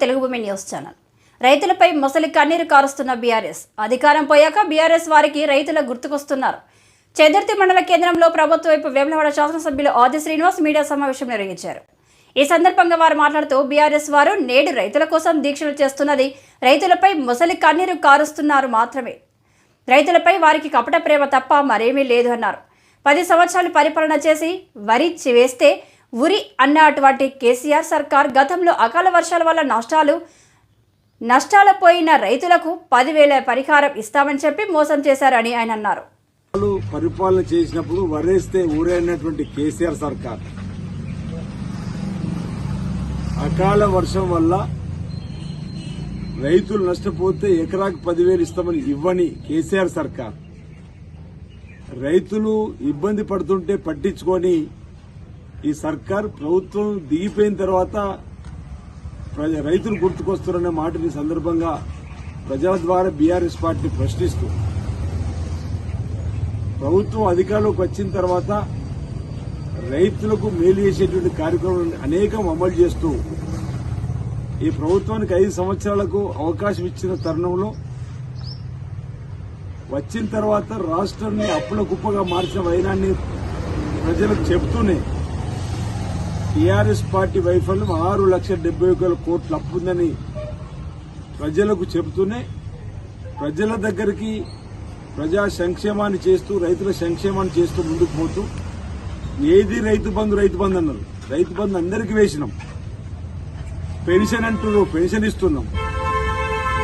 తెలుగు భూమి news channel. రైతులపై మొసలి కన్నీరు కారుస్తున్న బీఆర్ఎస్. అధికారం పోయాక బీఆర్ఎస్ వారికి రైతుల గుర్తుకొస్తున్నారు. చెదుర్తి మండల కేంద్రంలో ప్రభుత్వ వైపు వేములవాడ శాసనసభ్యులు ఆది శ్రీనివాస్ మీడియా సమావేశం నిర్వహించారు. ఈ సందర్భంగా వారు మాట్లాడుతూ బీఆర్ఎస్ వారు నేడు రైతుల కోసం దీక్షలు చేస్తున్నది రైతులపై మొసలి కన్నీరు కారుస్తున్నారు మాత్రమే. రైతులపై వారికి కపట ప్రేమ తప్ప మరేమీ లేదు అన్నారు. పది సంవత్సరాలు పరిపాలన చేసి వరి వేస్తే ఉరి అన్నటువంటి కేసీఆర్ సర్కార్ గతంలో అకాల వర్షాల వల్ల నష్టాలు నష్టాల పోయిన రైతులకు పదివేల పరిహారం ఇస్తామని చెప్పి మోసం చేశారని ఆయన అన్నారు. వాళ్ళు పరిపాలన చేసినప్పుడు వరేస్తే ఊరైనటువంటి కేసీఆర్ సర్కార్. అకాల వర్షం వల్ల రైతులు నష్టపోతే ఎకరాకు పదివేలు ఇస్తామని ఇవ్వని కేసీఆర్ సర్కార్. రైతులు ఇబ్బంది పడుతుంటే పట్టించుకొని ఈ సర్కార్ ప్రభుత్వం దిగిపోయిన తర్వాత ప్రజ- రైతులు గుర్తుకొస్తున్నారనే మాటని సందర్భంగా ప్రజల ద్వారా బీఆర్ఎస్ పార్టీ ప్రశ్నిస్తూ ప్రభుత్వం అధికారంలోకి వచ్చిన తర్వాత రైతులకు మేలు చేసేటువంటి కార్యక్రమాలను అనేకం అమలు చేస్తూ ఈ ప్రభుత్వానికి ఐదు సంవత్సరాలకు అవకాశం ఇచ్చిన తరుణంలో వచ్చిన తర్వాత రాష్ట్రాన్ని అప్పుల కుప్పగా మార్చిన వైనాన్ని ప్రజలకు చెబుతూనే టీఆర్ఎస్ పార్టీ వైఫల్యం ఆరు లక్షల డెబ్బై ఒక వేల కోట్ల అప్పుందని ప్రజలకు చెబుతూనే ప్రజల దగ్గరికి ప్రజా సంక్షేమాన్ని చేస్తూ రైతుల సంక్షేమాన్ని చేస్తూ ముందుకు పోతూ ఏది రైతు బంధు రైతు బంధు అన్నారు. రైతు బంధు అందరికీ వేసినాం. పెన్షన్ అంటూ పెన్షన్ ఇస్తున్నాం.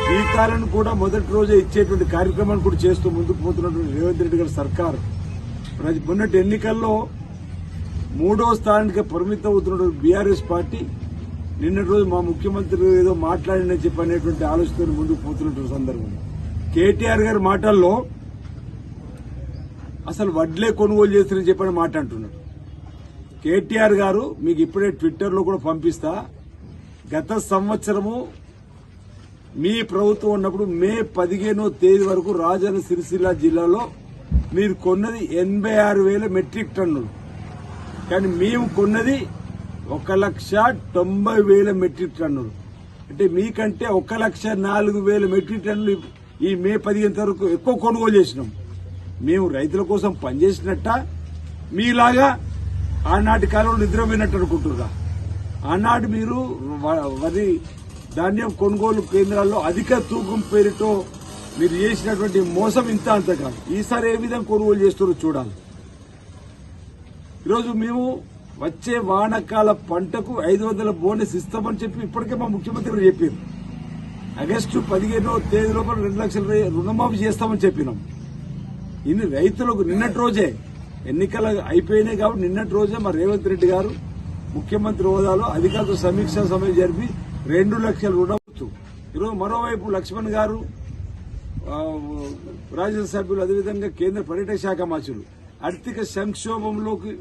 జీతాలను కూడా మొదటి రోజే ఇచ్చేటువంటి కార్యక్రమాన్ని కూడా చేస్తూ ముందుకు పోతున్నటువంటి రేవంత్ రెడ్డి గారి సర్కార్. మొన్నటి ఎన్నికల్లో మూడో స్థానానికి పరిమితం అవుతున్న బీఆర్ఎస్ పార్టీ నిన్నటి రోజు మా ముఖ్యమంత్రి ఏదో మాట్లాడినని చెప్పి అనేటువంటి ఆలోచనతో ముందుకు పోతున్నటువంటి సందర్భం కేటీఆర్ గారి మాటల్లో అసలు వడ్లే కొనుగోలు చేస్తారని చెప్పని మాట అంటున్నాడు కేటీఆర్ గారు మీకు ఇప్పుడే ట్విట్టర్లో కూడా పంపిస్తా గత సంవత్సరము మీ ప్రభుత్వం ఉన్నప్పుడు మే పదిహేనో తేదీ వరకు రాజన్న సిరిసిల్ల జిల్లాలో మీరు కొన్నది ఎనభై ఆరు వేల మెట్రిక్ టన్నులు. కానీ మేము కొన్నది ఒక లక్ష తొంభై వేల మెట్రిక్ టన్నులు. అంటే మీకంటే ఒక లక్ష నాలుగు వేల మెట్రిక్ టన్నులు ఈ మే పదిహేను వరకు ఎక్కువ కొనుగోలు చేసినాం. మేము రైతుల కోసం పనిచేసినట్ట మీలాగా ఆనాటి కాలంలో నిద్రపోయినట్టు అనుకుంటున్నా ఆనాడు మీరు వ- వరి ధాన్యం కొనుగోలు కేంద్రాల్లో అధిక తూకం పేరుతో మీరు చేసినటువంటి మోసం ఇంత అంత కాదు ఈసారి ఏ విధంగా కొనుగోలు చేస్తారో చూడాలి. ఈరోజు మేము వచ్చే వానకాల పంటకు ఐదు వందల బోనస్ ఇస్తామని చెప్పి ఇప్పటికే మా ముఖ్యమంత్రి చెప్పారు. ఆగస్టు పదిహేనో తేదీ లోపల రెండు లక్షల రుణమాఫీ చేస్తామని చెప్పినాం. ఇన్ని రైతులకు నిన్నటి రోజే ఎన్నికలు అయిపోయినాయి కాబట్టి నిన్నటి రోజే మా రేవంత్ రెడ్డి గారు ముఖ్యమంత్రి హోదాలో అధికారులతో సమీక్ష సమయం జరిపి రెండు లక్షల రుణం ఈరోజు మరోవైపు లక్ష్మణ్ గారు ఆ, రాజ్యసభ సభ్యులు అదేవిధంగా కేంద్ర పర్యాటక శాఖ మంత్రులు ఆర్థిక సంక్షోభంలోకి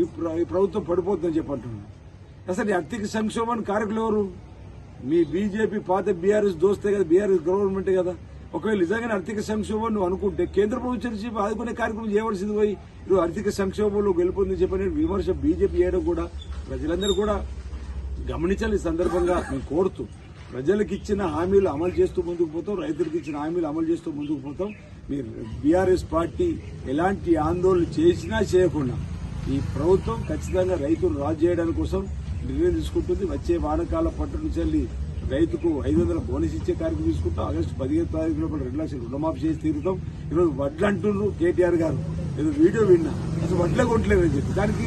ఈ ప్రభుత్వం పడిపోతుందని చెప్పంటున్నాను అసలు ఈ ఆర్థిక సంక్షోభానికి కారకులు ఎవరు? మీ బీజేపీ పాత బీఆర్ఎస్ దోస్తే కదా బీఆర్ఎస్ గవర్నమెంట్ కదా. ఒకవేళ నిజంగానే ఆర్థిక సంక్షోభం నువ్వు అనుకుంటే కేంద్ర ప్రభుత్వం నుంచి ఆదుకునే కార్యక్రమం చేయవలసింది పోయి నువ్వు ఆర్థిక సంక్షోభంలో గెలుపొందని చెప్పని విమర్శ బీజేపీ చేయడం కూడా ప్రజలందరూ కూడా గమనించాలి ఈ సందర్భంగా. మేము కోరుతూ ప్రజలకు ఇచ్చిన హామీలు అమలు చేస్తూ ముందుకు పోతాం రైతులకు ఇచ్చిన హామీలు అమలు చేస్తూ ముందుకు పోతాం. మీరు బీఆర్ఎస్ పార్టీ ఎలాంటి ఆందోళన చేసినా చేయకుండా ఈ ప్రభుత్వం ఖచ్చితంగా రైతులు రాజు చేయడం కోసం నిర్ణయం తీసుకుంటుంది. వచ్చే వానకాల పంట నుంచి వెళ్ళి రైతుకు ఐదు వందల బోనస్ ఇచ్చే కార్యక్రమం తీసుకుంటాం. ఆగస్టు పదిహేను తారీఖు లోపల రెండు లక్షలు రుణమాఫీ చేసి తీరుతాం. ఈరోజు వడ్లు అంటున్నారు కేటీఆర్ గారు. ఏదో వీడియో విన్నా. అసలు వడ్లే కొట్టలేదని చెప్పి. దానికి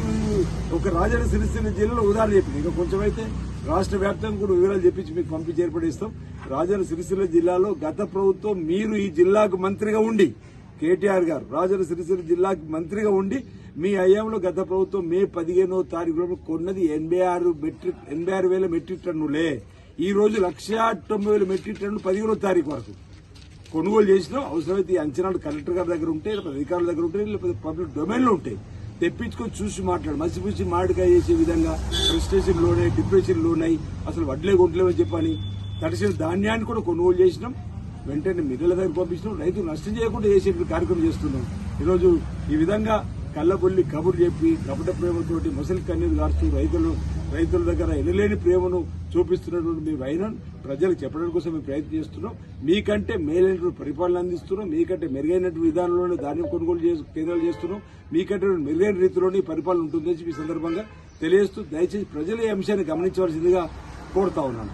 ఒక రాజన్న సిరిసిల్ల జిల్లాలో ఉదాహరణ చెప్పింది ఇంకా కొంచెం అయితే రాష్ట్ర వ్యాప్తంగా కూడా వివరాలు చెప్పించి మీకు పంపించి ఏర్పడిస్తాం. రాజన్న సిరిసిల్ల జిల్లాలో గత ప్రభుత్వం మీరు ఈ జిల్లాకు మంత్రిగా ఉండి కేటీఆర్ గారు రాజన్న సిరిసిల్ల జిల్లాకు మంత్రిగా ఉండి మీ హయాంలో గత ప్రభుత్వం మే పదిహేనో తారీఖులో కొన్నది ఎనభై ఆరు మెట్రిక్ ఎనభై ఆరు వేల మెట్రిక్ టన్నులే. ఈ రోజు లక్షా తొంభై వేల మెట్రిక్ టన్నులు పదిహేనో తారీఖు వరకు. కొనుగోలు చేసినాం. అవసరమైతే ఈ అంచనాలు కలెక్టర్ గారి దగ్గర ఉంటాయి లేకపోతే అధికారుల దగ్గర ఉంటాయి లేకపోతే పబ్లిక్ డొమైన్లో ఉంటాయి తెప్పించుకొని చూసి మాట్లాడు. మసిపూసి మాడికాయ చేసే విధంగా ఫ్రస్ట్రేషన్ లోనై డిప్రెషన్ లోనై అసలు వడ్లే కొంటలేమని చెప్పని తడిసిన ధాన్యాన్ని కూడా కొనుగోలు చేసినాం. వెంటనే మిల్లల దగ్గర పంపించినాం. రైతు నష్టం చేయకుండా చేసే కార్యక్రమం చేస్తున్నాం. ఈరోజు ఈ విధంగా కళ్ళబొల్లి కబురు చెప్పి కపట ప్రేమతోటి ముసలి కన్నీరు గారుస్తూ రైతులు రైతుల దగ్గర ఎనలేని ప్రేమను చూపిస్తున్నటువంటి మీ వైనం ప్రజలకు చెప్పడం కోసం మేము ప్రయత్నం చేస్తున్నాం. మీకంటే మేలైనటువంటి పరిపాలన అందిస్తున్నాం. మీకంటే మెరుగైనటువంటి విధానంలోనే ధాన్యం కొనుగోలు చేసి కేంద్రాలు చేస్తున్నాం. మీకంటే మెరుగైన రీతిలోనే పరిపాలన ఉంటుందని చెప్పి ఈ సందర్భంగా తెలియజేస్తూ దయచేసి ప్రజలు ఈ అంశాన్ని గమనించవలసిందిగా కోరుతా ఉన్నాను.